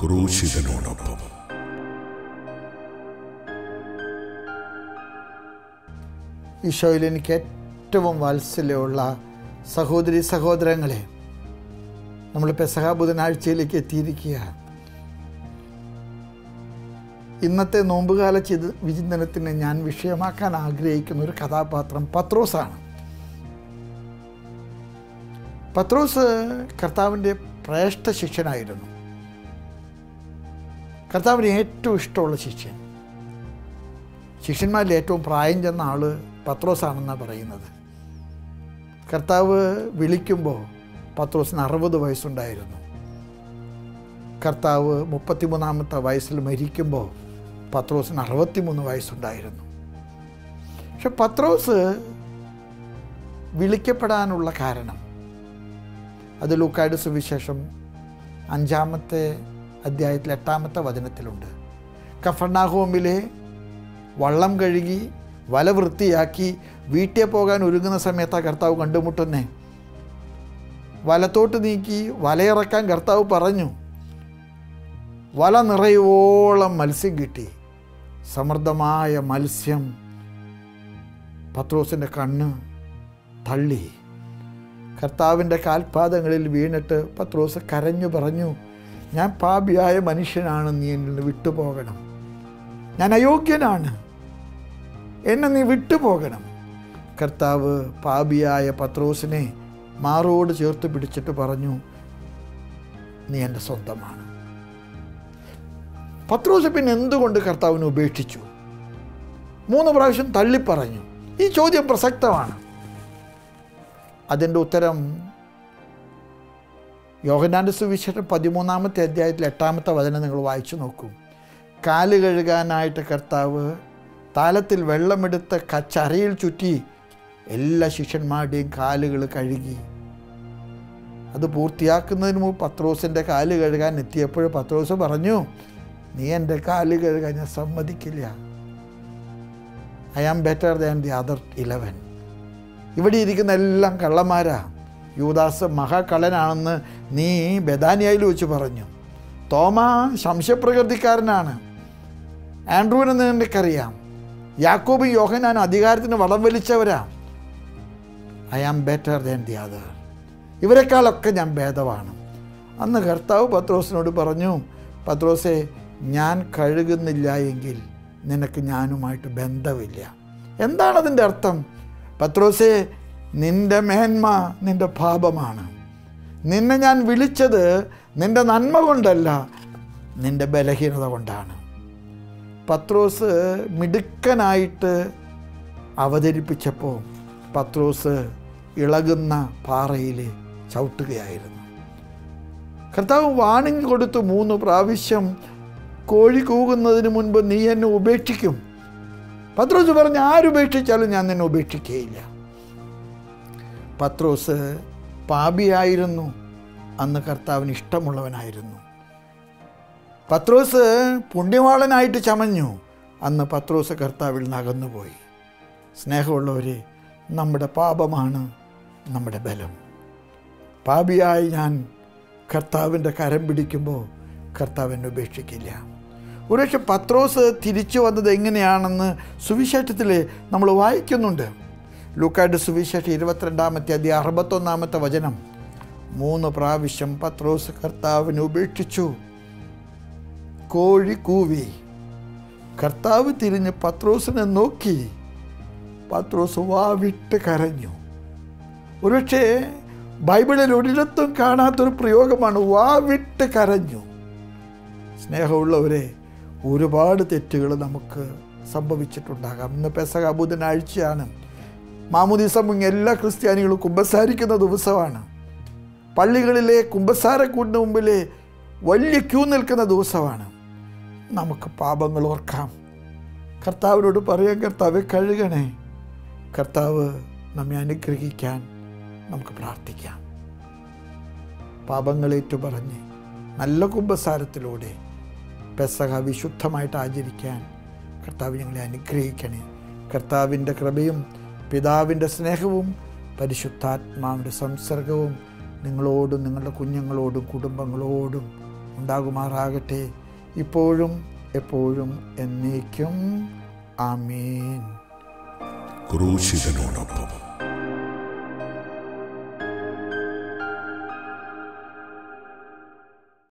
ക്രൂശിതനോടൊപ്പം. ഈശോയിൽ എനിക്ക് ഏറ്റവും വാത്സല്യമുള്ള സഹോദരി സഹോദരങ്ങളെ നമ്മൾ പെസഹ ബുധനാഴ്ചയിലേക്ക് എത്തിയിരിക്കുകയാണ് ഇന്നത്തെ നോമ്പുകാല ചിത് വിചിന്തനത്തിന് ഞാൻ വിഷയമാക്കാൻ ആഗ്രഹിക്കുന്ന ഒരു കഥാപാത്രം പത്രോസാണ്. പത്രോസ് കർത്താവിന്റെ പ്രേഷ്ഠ ശിഷ്യനായിരുന്നു. കർത്താവിന് ഏറ്റവും ഇഷ്ടമുള്ള ശിഷ്യൻ. ശിഷ്യന്മാരിൽ ഏറ്റവും പ്രായം ചെന്ന ആൾ പത്രോസാണെന്നാണ് പറയുന്നത്. കർത്താവ് വിളിക്കുമ്പോൾ പത്രോസിന് അറുപത് വയസ്സുണ്ടായിരുന്നു. കർത്താവ് മുപ്പത്തിമൂന്നാമത്തെ വയസ്സിൽ മരിക്കുമ്പോൾ പത്രോസിന് അറുപത്തിമൂന്ന് വയസ്സുണ്ടായിരുന്നു. പക്ഷെ പത്രോസ് വിളിക്കപ്പെടാനുള്ള കാരണം. അത് ലൂക്കായുടെ സുവിശേഷം അഞ്ചാമത്തെ അധ്യായത്തിൽ എട്ടാമത്തെ വചനത്തിലുണ്ട്. കഫർണാഹോമിലെ വള്ളം കഴുകി വല വൃത്തിയാക്കി വീട്ടിൽ പോകാൻ ഒരുങ്ങുന്ന സമയത്താണ് കർത്താവ് കണ്ടുമുട്ടുന്നേ. വലത്തോട്ട് നീക്കി വലയിറക്കാൻ കർത്താവ് പറഞ്ഞു വല നിറയോളം മത്സ്യം കിട്ടി. സമൃദ്ധമായ മത്സ്യം പത്രോസിന്റെ കണ്ണ് തള്ളി. കർത്താവിന്റെ കാൽപാദങ്ങളിൽ വീണിട്ട് പത്രോസ് കരഞ്ഞു പറഞ്ഞു ഞാൻ പാപിയായ മനുഷ്യനാണ് നീ എന്നെ വിട്ടുപോകണം. ഞാൻ അയോഗ്യനാണ്. എന്നെ നീ വിട്ടുപോകണം. കർത്താവ് പാപിയായ പത്രോസിനെ മാറോട് ചേർത്ത് പിടിച്ചിട്ട് പറഞ്ഞു നീ എന്റെ സ്വന്തമാണ്. പത്രോസ് പിന്നെ എന്തുകൊണ്ട് കർത്താവിനെ ഉപേക്ഷിച്ചു? മൂന്ന് പ്രാവശ്യം തള്ളിപ്പറഞ്ഞു. ഈ ചോദ്യം പ്രസക്തമാണ്. അതിന്റെ ഉത്തരം യോഹനാന്റെ സുവിശേഷം പതിമൂന്നാമത്തെ അധ്യായത്തിൽ എട്ടാമത്തെ വചനം നിങ്ങൾ വായിച്ചു നോക്കൂ. കാൽ കഴുകാനായിട്ട് കർത്താവ് താലത്തിൽ വെള്ളമെടുത്ത കച്ചറയിൽ ചുറ്റി എല്ലാ ശിഷ്യന്മാരുടെയും കാലുകൾ കഴുകി. അത് പൂർത്തിയാക്കുന്നതിന് മുമ്പ് പത്രോസിന്റെ കാൽ കഴുകാൻ എത്തിയപ്പോൾ പത്രോസ് പറഞ്ഞു നീ എന്റെ കാൽ കഴുകാൻ ഞാൻ സമ്മതിക്കില്ല. I am better than the other eleven ഇവിടെ ഇരിക്കുന്ന എല്ലാം കള്ളന്മാരാ. യൂദാസ് മഹാകള്ളനാണെന്ന് നീ ബദാനിയയിൽ വെച്ച് പറഞ്ഞു. തോമ സംശയപ്രകൃതിക്കാരനാണ്. ആൻഡ്രൂവിനെ നിനക്കറിയാം. യാക്കോബ് യോഹനാൻ അധികാരത്തിന് വളം വലിച്ചവരാ. I am better than the other ഇവരെക്കാളൊക്കെ ഞാൻ ഭേദമാണ് അന്ന് കർത്താവ് പത്രോസിനോട് പറഞ്ഞു പത്രോസെ ഞാൻ കഴുകുന്നില്ല എങ്കിൽ നിനക്ക് ഞാനുമായിട്ട് ബന്ധമില്ല. എന്താണ് അതിന്റെ അർത്ഥം? പത്രോസെ നിന്റെ മേന്മ നിന്റെ പാപമാണ്. നിന്നെ ഞാൻ വിളിച്ചത് നിന്റെ നന്മ കൊണ്ടല്ല നിന്റെ ബലഹീനത കൊണ്ടാണ്. പത്രോസ് മിടുക്കനായിട്ട് അവതരിപ്പിച്ചപ്പോൾ പത്രോസ് ഇളകുന്ന പാറയിൽ ചവിട്ടുകയായിരുന്നു. കർത്താവ് വാണിംഗ് കൊടുത്തു മൂന്ന് പ്രാവശ്യം കോഴി കൂകുന്നതിന് മുൻപ് നീ എന്നെ ഉപേക്ഷിക്കും. പത്രോസ് പറഞ്ഞ് ആരുപേക്ഷിച്ചാലും ഞാൻ നിന്നെ ഉപേക്ഷിക്കുകയില്ല പത്രോസ് പാപിയായിരുന്നു. അന്ന് കർത്താവിന് ഇഷ്ടമുള്ളവനായിരുന്നു. പത്രോസ് പുണ്യവാളനായിട്ട് ചമഞ്ഞു. അന്ന് പത്രോസ് കർത്താവിൽ നകന്നുപോയി. സ്നേഹമുള്ളവരെ നമ്മുടെ പാപമാണ് നമ്മുടെ ബലം. പാപിയായി ഞാൻ കർത്താവിന്റെ കരം പിടിക്കുമ്പോൾ കർത്താവ് എന്നെ ഉപേക്ഷിക്കില്ല. ഒരുപക്ഷെ പത്രോസ് തിരിച്ചു വന്നത് എങ്ങനെയാണെന്ന് സുവിശേഷത്തിൽ നമ്മൾ വായിക്കുന്നുണ്ട്. ലൂക്കായുടെ സുവിശേഷം ഇരുപത്തിരണ്ടാമത്തെ അതി അറുപത്തൊന്നാമത്തെ വചനം. മൂന്ന് പ്രാവശ്യം പത്രോസ് കർത്താവിന് ഉപേക്ഷിച്ചു. കോഴി കൂവി. കർത്താവ് തിരിഞ്ഞ് പത്രോസിനെ നോക്കി. പത്രോസ് വാവിട്ട് കരഞ്ഞു. ഒരുപക്ഷെ ബൈബിളിൽ ഒരിടത്തും കാണാത്തൊരു പ്രയോഗമാണ് വാവിട്ട് കരഞ്ഞു. സ്നേഹമുള്ളവരെ ഒരുപാട് തെറ്റുകൾ നമുക്ക് സംഭവിച്ചിട്ടുണ്ടാകാം. ഇന്ന് പെസക ബുധനാഴ്ചയാണ് മാമുദീസ മുങ്ങി എല്ലാ ക്രിസ്ത്യാനികളും കുമ്പസാരിക്കുന്ന ദിവസമാണ്. പള്ളികളിലെ കുമ്പസാരക്കൂടിന് മുമ്പിലെ വലിയ ക്യൂ നിൽക്കുന്ന ദിവസമാണ്. നമുക്ക് പാപങ്ങൾ ഓർക്കാം. കർത്താവിനോട് പറയാൻ കർത്താവെ കഴുകണേ. കർത്താവ് നമ്മെ അനുഗ്രഹിക്കാൻ നമുക്ക് പ്രാർത്ഥിക്കാം. പാപങ്ങളേറ്റു പറഞ്ഞ് നല്ല കുംഭസാരത്തിലൂടെ പെസഹ വിശുദ്ധമായിട്ട് ആചരിക്കാൻ കർത്താവ് ഞങ്ങളെ അനുഗ്രഹിക്കണേ. കർത്താവിന്റെ കൃപയും പിതാവിന്റെ സ്നേഹവും പരിശുദ്ധാത്മാവിന്റെ സംസർഗവും നിങ്ങളോടും നിങ്ങളുടെ കുഞ്ഞുങ്ങളോടും കുടുംബങ്ങളോടും ഉണ്ടാകുമാറാകട്ടെ. ഇപ്പോഴും എപ്പോഴും എന്നേക്കും. ആമീൻ. ക്രൂശിതനോടൊപ്പം